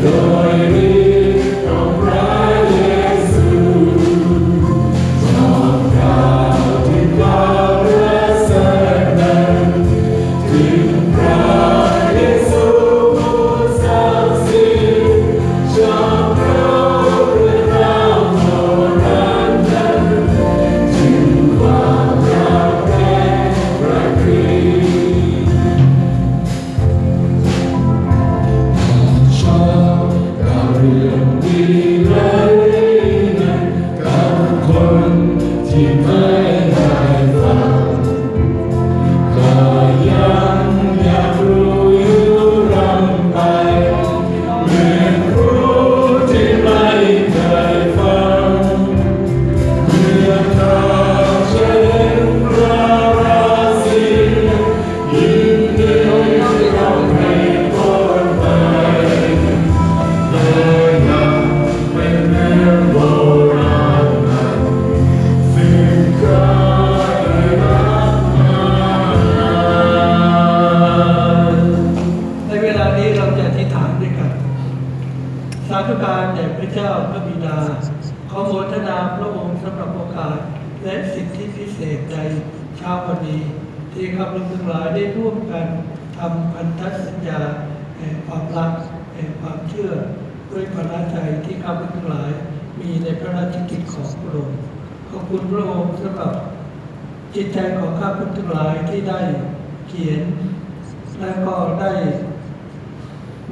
โพระราชกิจของพระองค์ขอบคุณพระองค์สำหรับจิตใจของข้าพเจ้าทั้งหลายที่ได้เขียน และก็ได้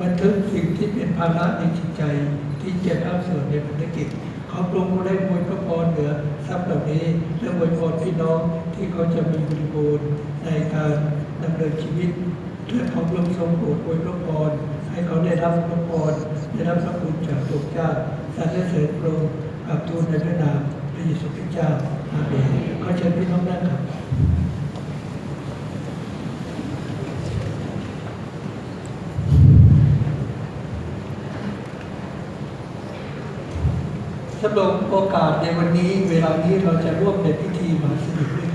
บันทึกสิ่งที่เป็นภาระในจิตใจที่จะเข้าส่วนในภารกิจขอพระองค์ได้อวยพระพรเหนือทรัพย์เหล่านี้และอวยพรพี่น้องที่เขาจะมีบริบูรณ์ในการดำเนินชีวิตและขอพระองค์ทรงโปรดอวยพระพรให้เขาได้รับพระพรได้รับพระคุณจากตัวเจ้าสรรเสริญพระองค์ กับทูลในพระนามพระเยซูคริสต์เจ้าอาเมนก็เชิญพี่น้องนั่งครับสำหรับโอกาสในวันนี้ เวลานี้เราจะร่วมในพิธีมาสนิท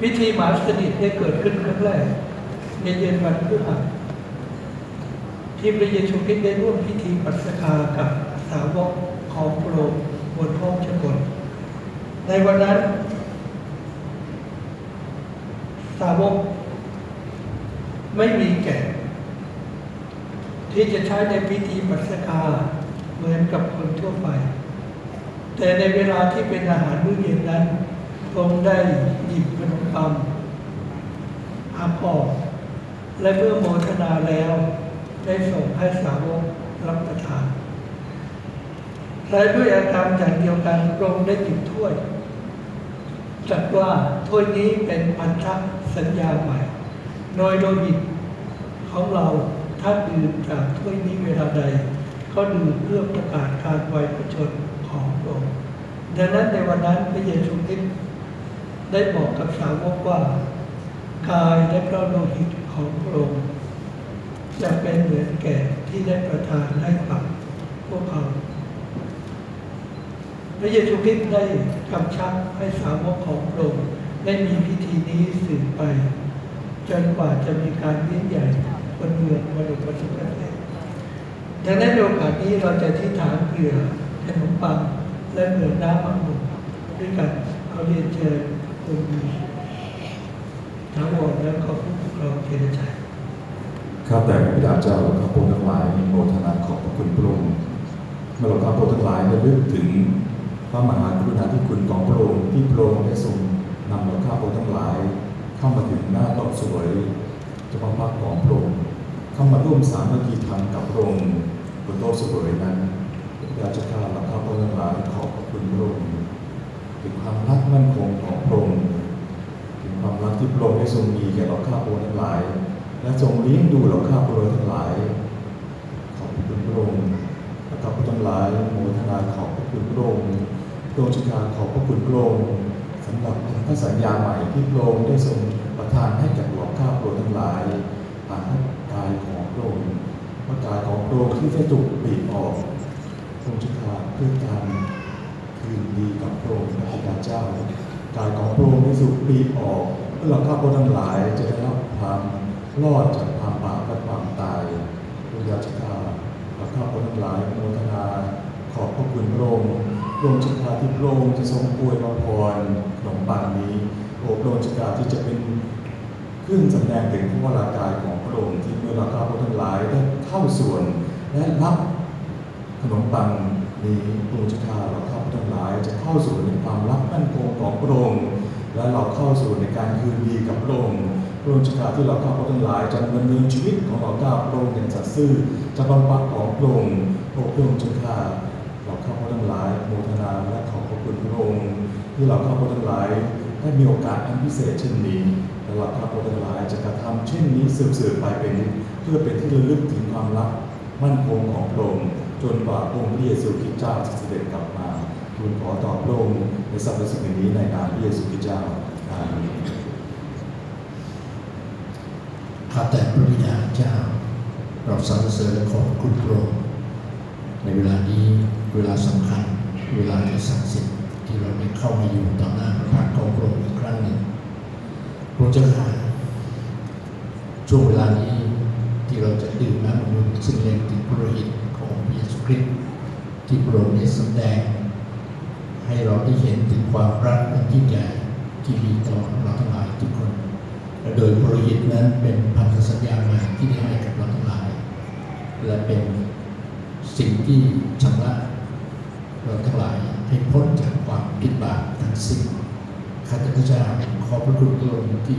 พิธีมหาสนิทได้เกิดขึ้นครั้งแรกในเย็นวันพฤหัสที่พระเยซูคริสต์ได้ร่วมพิธีปัสกากับสาวกของพระองค์บนห้องชนบทในวันนั้น สาวกไม่มีแก่ ที่จะใช้ในพิธีปัสกาเหมือนกับคนทั่วไป แต่ในเวลาที่เป็นอาหารมื้อเย็นนั้นพระองค์ได้ หยิบขนมอาปอก และเมื่อโมทนาแล้ว ได้ส่งให้สาวกรับประทานและด้วยอาการอย่างเดียวกันพรงได้หยิบถ้วยจัดว่าถ้วยนี้เป็นพันธสัญญาใหม่ โดยโลหิตของเราถ้าดื่มจากถ้วยนี้เวลาใด ก็ดื่มเพื่อประกาศการไว้พระชนของพระองค์ดังนั้นในวันนั้นพระเยซูคริสต์ ได้บอกกับสาวกว่า กายและพระโลหิตของพระองค์จะเป็นเหมือนแก่ที่ได้ประทานให้กับพวกเขาพระเยซูคริสต์ได้กำชับให้สาวกของพระองค์ได้มีพิธีนี้สืบไป จนกว่าจะมีการเลี้ยงใหญ่บนเมืองบรมสุขเสดังนั้นโอกาสนี้เราจะที่ฐานเผื่อขนมปังและเหมือนน้ำมังมุด้วยกันเขาเรียนเชิญ คุณถาวรและก็ผู้ปกครองเทนชัยข้าแต่พระบิดาเจ้าข้าพเจ้าทั้งหลายโมทนาขอบพระคุณพระองค์เมื่อเราข้าพเจ้าทั้งหลายได้นึกถึงพระมหากรุณาธิคุณของพระองค์ที่พระองค์ได้ทรงนำเราข้าพเจ้าทั้งหลาย เข้ามาถึงหน้าตอกสวยเจะพระพักตร์ของพระองค์เข้ามาร่วมสามัคคีธรรมกับพระองค์บนโต๊ะสวยนั้นพระดาเจ้าข้าเราข้าพเจ้าทั้งหลายขอบพระคุณพระองค์ ถึงความรักมั่นคงของพระองค์ถึงความรักที่พระองค์ได้ทรงมีแก่เราข้าพเจ้าทั้งหลาย และทรงเลี้ยงดูเราข้าพเจ้าทั้งหลาย ขอบคุณพระองค์และข้าพเจ้าทั้งหลายโมทนาขอบพระคุณพระองค์พระองค์จิกาขอบพระคุณพระองค์สำหรับพระสัญญาใหม่ที่พระองค์ได้ทรงประทานให้กับเราข้าพเจ้าทั้งหลายผ่านกายของพระองค์พระกายของพระองค์ที่ได้ถูกบีบออกพระองค์จิกาเพื่อการ คืนดีกับพระองค์พระบิดาเจ้ากายของพระองค์ได้สูบปลีออกเราข้าพเจ้าทั้งหลายจะได้รับความรอดจากความบาปและความตายพระยาชกาเราข้าพเจ้าทั้งหลายโมทนาขอบพระคุณพระองค์พระองค์ชกาที่พระองค์จะทรงอวยพรขนมปังนี้โอ้พระองค์ชกาที่จะเป็นเครื่องแสดงถึงพระวรากายของพระองค์ที่เมื่อเราข้าพเจ้าทั้งหลายได้เข้าส่วนและรับขนมปังนี้พระองค์จะข้าเราข้า ทั้งหลายจะเข้าสู่ในความรักมั่นคงของพระองค์และเราเข้าสู่ในการคืนดีกับพระองค์พระองค์จะข้าที่เราข้าพเจ้าทั้งหลายจะดำเนินชีวิตของเราข้าพระองค์อย่างสัตย์ซื่อจะบำบัดของพระองค์พระองค์จะข้าเราข้าพเจ้าทั้งหลายโมทนาและขอบพระคุณพระองค์ที่เราข้าพเจ้าทั้งหลายได้มีโอกาสอันพิเศษเช่นนี้และเราข้าพเจ้าทั้งหลายจะกระทำเช่นนี้สืบๆไปเป็นเพื่อเป็นที่ระลึกถึงความรักมั่นคงของพระองค์จนกว่าองค์พระเยซูคริสต์เจ้าจะเสด็จกลับมา ทูลขอต่อพระองค์ในสรรพสิ่งนี้ในนามพระเยซูคริสต์เจ้าอาเมนข้าแต่พระบิดาเจ้า เราสรรเสริญและขอบคุณพระองค์ในเวลานี้เวลาสำคัญ เวลาที่ศักดิ์สิทธิ์ที่เราได้เข้ามาอยู่ต่อหน้าพระพักตร์ของพระองค์อีกครั้งหนึ่งพระเจ้าค่ะช่วงเวลานี้ที่เราจะดื่มน้ำมนต์ซึ่งเล็งถึงพระหิตของพระเยซูคริสต์ที่พระองค์ได้แสดง ให้เราได้เห็นถึงความรักอันยิ่งใหญ่ที่มีต่อเราทั้งหลายทุกคนและโดยพระยิตนั้นเป็นพันธสัญญาใหม่ที่ได้ให้กับเราทั้งหลาย และเป็นสิ่งที่ชำระเราทั้งหลายให้พ้นจากความผิดบาปทั้งสิ้นข้าแต่พระเจ้าขอพระคุณพระองค์ที่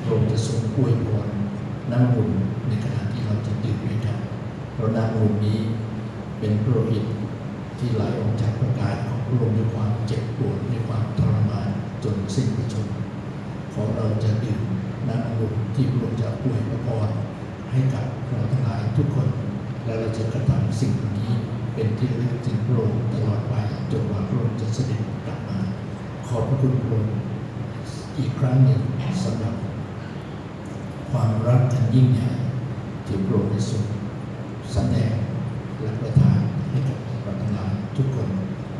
พระองค์จะทรงอวยพรน้ำมูลในขณะที่เราจะดื่มด้วยกันเพราะน้ำมูลนี้เป็นพระโลหิต ที่ไหลออกจากพระกายของพระองค์ด้วยความเจ็บปวดด้วยความทรมานจนสิ้นพระชนม์ขอเราจะดื่มน้ำอุ่นที่พระองค์จะอวยพระพรให้กับเราทั้งหลายทุกคน และเราจะกระทำสิ่งเหล่านี้เป็นที่ระลึกถึงพระองค์ตลอดไปจนกว่าพระองค์จะเสด็จกลับมา ขอบพระคุณพระองค์อีกครั้งหนึ่งสำหรับ ความรักอันยิ่งใหญ่ที่พระองค์ได้ทรงแสดงและประทานให้กับเรา ทุกคน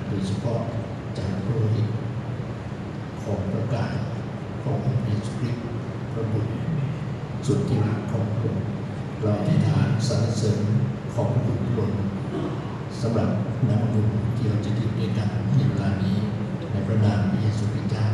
โดยเฉพาะจากพระโลหิตของประกายขององค์เยซูคริสต์พระบุตรสุดที่รักของพระองค์เราที่ฐานสรรเสริญของพระบุตรพระองค์สำหรับน้ำบุญที่เราจะดื่มด้วยกันในเวลานี้ในพระนามพระเยซูคริสต์เจ้า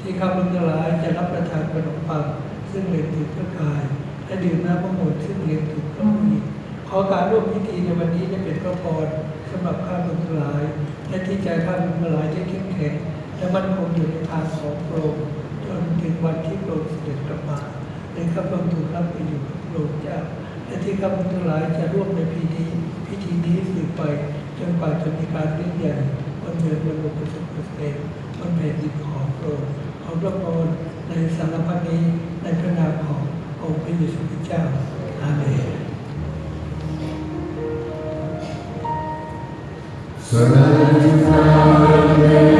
ที่ข้าพเจ้าหลายจะรับประทานขนมปังซึ่งเรียนถึงพระกาย และดื่มน้ำพระโมทซึ่งเรียนถึงพระมุนีขอการร่วมพิธีในวันนี้จะเป็นพระพรสำหรับข้าพเจ้าหลาย และที่ใจข้าพเจ้าหลายได้เข้มแข็งและมั่นคงอยู่ในทางของพรงจนถึงวันที่พรงเสด็จกลับมาในข้าพเจ้าถูกรับไปอยู่กับพรงเจ้าและที่ข้าพเจ้าหลายจะร่วมในพิธีพิธีนี้สืบไปจนกว่าจะมีการเลี้ยงใหญ่วันเดือนวันลงปรสบประเสริฐวันแผ่นดินข องพระองค์ขอพระพรในสารพันนี้ในพระนามขององค์พระเยซูคริสต์เจ้าอาเมนสวัสดีครับ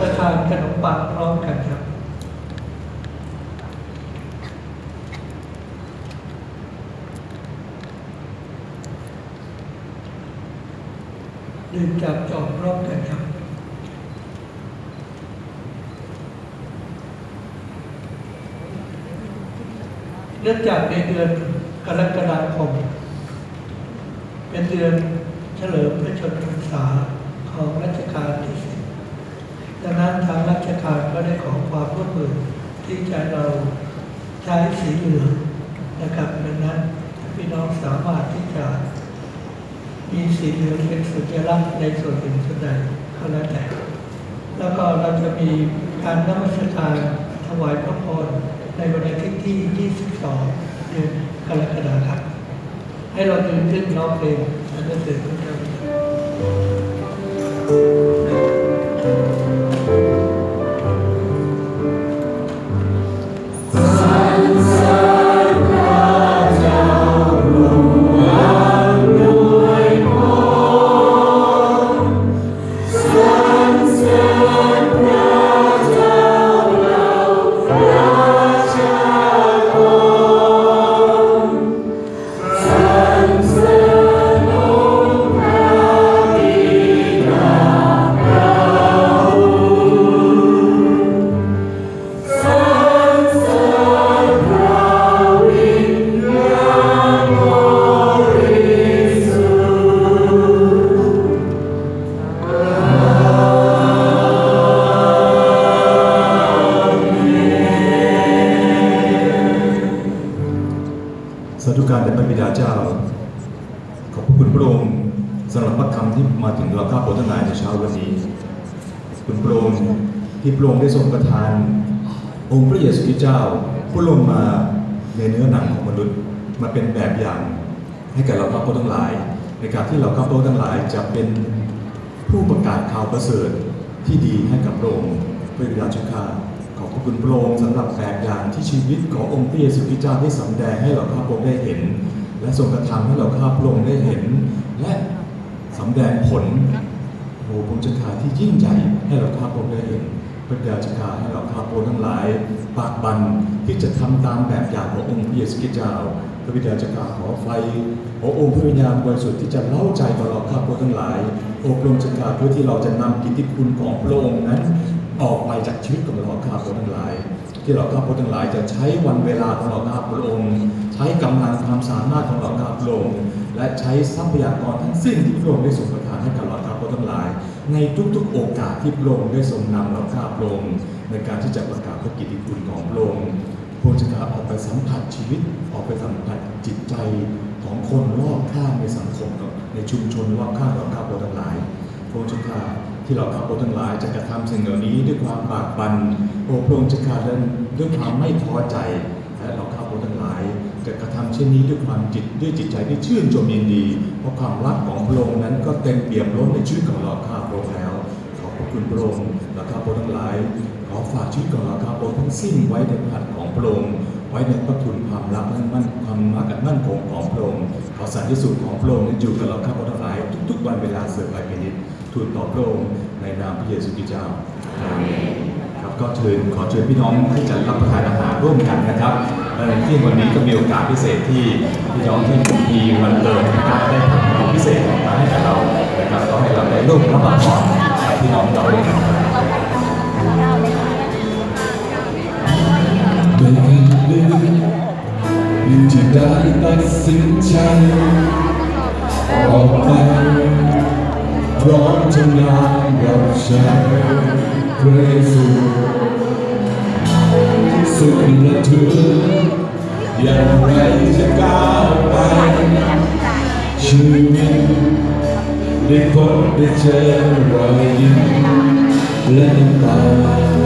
ประทานขนมปังพร้อมกันครับดื่มจากจอบพร้อมกันครับเนื่องจากในเดือนกรกฎาคม เป็นเดือนเฉลิมพระชนมพรรษาของรัชกาลที่สิบดังนั้นทางราชการก็ได้ขอความร่วมมือ ที่จะเราใช้สีเหลืองนะครับดังนั้นพี่น้องสามารถที่จะมีสีเหลืองเป็นสัญลักษณ์ในส่วนหนึ่งส่วนใดก็แล้วแต่ แล้วก็เราจะมีการนมัสการถวายพระพรในวันอาทิตย์ที่ 22 เดือนกรกฎาคมให้เราตื่นขึ้นร้องเพลงสรรเสริญพระ ที่พระองค์ได้ทรงประทาน องค์พระเยซูคริสต์เจ้าผู้ลงมาในเนื้อหนังของมนุษย์มาเป็นแบบอย่างให้แก่เราข้าพเจ้าทั้งหลาย ในการที่เราข้าพเจ้าทั้งหลายจะเป็นผู้ประกาศข่าวประเสริฐที่ดีให้กับพระองค์พระบิดาเจ้าข้าขอบพระคุณพระองค์สำหรับแบบอย่างที่ชีวิตขององค์พระเยซูคริสต์เจ้าได้สำแดงให้เราข้าพเจ้าได้เห็น และทรงกระทำให้เราข้าพระองค์ได้เห็น และสำแดงผลโอ้พระเจ้าข้าที่ยิ่งใหญ่ให้เราข้าพระองค์ได้เห็น ระบิดาเจ้าข้าให้เราข้าพระอทั้งหลายปากบันที่จะทำตามแบบอย่างขององค์พระเยซูคริสต์เจ้า พระบิดาเจ้าข้าขอไฟขององค์พระวิญญาณบริสุทธิ์ที่จะเล่าใจขอเราข้าพระอทั้งหลายโอ้พระองเจ้าข้าเพื่อที่เราจะนำกิตติคุณของพระองค์นั้น ออกไปจากชีวิตของเราข้าพระอทั้งหลาย ที่เราข้าพระอทั้งหลายจะใช้วันเวลาของเราข้าพระองค์ ใช้กำลังความสามารถของเราข้าพระองค์และใช้ทรัพยากรทั้งสิ้นที่พระองค์ได้ทรง ในทุกๆโอกาสที่พระองค์ได้ทรงนำเราข้าพระองค์ในการที่จะประกาศพระกิตติคุณของพระองค์พระองค์จะกาออกไปสัมผัสชีวิตออกไปสัมผัสจิตใจของคนรอบข้างในสังคมในชุมชนรอบข้างเราข้าพระองค์ทั้งหลายพงค์เจ้าข้าที่เราขับรถทั้งหลายจะกระทำสิ่งเหล่านี้ด้วยความบากบันโอ้พระองค์จะขาดเดินด้วยความไม่ท้อใจ จะกระทำเช่นนี้ด้วยความจิตด้วยจิตใจที่ชื่นชมยินดี เพราะความรักของพระองค์นั้นก็เต็มเปี่ยมล้นในชีวิตของเราข้าพระองค์แล้ว ขอบพระคุณพระองค์และข้าพระองค์ทั้งหลาย ขอฝากชีวิตของเราข้าพระองค์ทั้งสิ้นไว้ในพระหัตถ์ของพระองค์ไว้ในพระคุณความรักมั่นมั่นความรักอันมั่นคงของพระองค์ขอสันติสุขของพระองค์นั้นอยู่กับเราข้าพระองค์ทั้งหลายทุกๆวันเวลาเสือไปเป็นนิดทูลต่อพระองค์ในนามพระเยซูคริสต์เจ้าอาเมนครับก็เชิญขอเชิญพี่น้องที่จะรับประทานอาหารร่วมกันนะครับ เอ่อที่วันนี้ก็มีโอกาสพิเศษที่พี่น้องที่มีวันเกิดนะครับได้ทำของพิเศษมาให้กับเรานะครับก็ให้เราได้ร่วมรับประทานกับพี่น้องเราด้วยกันครับไม่ลืมอยู่ที่ได้ตัดสินใจออกไปพร้อมทำงานกับฉันเพระเยซูสุ ดละทึกอย่างไรจะก้าวไปชีวิตได้พบได้เจอรอยยิ้มและน้ำตา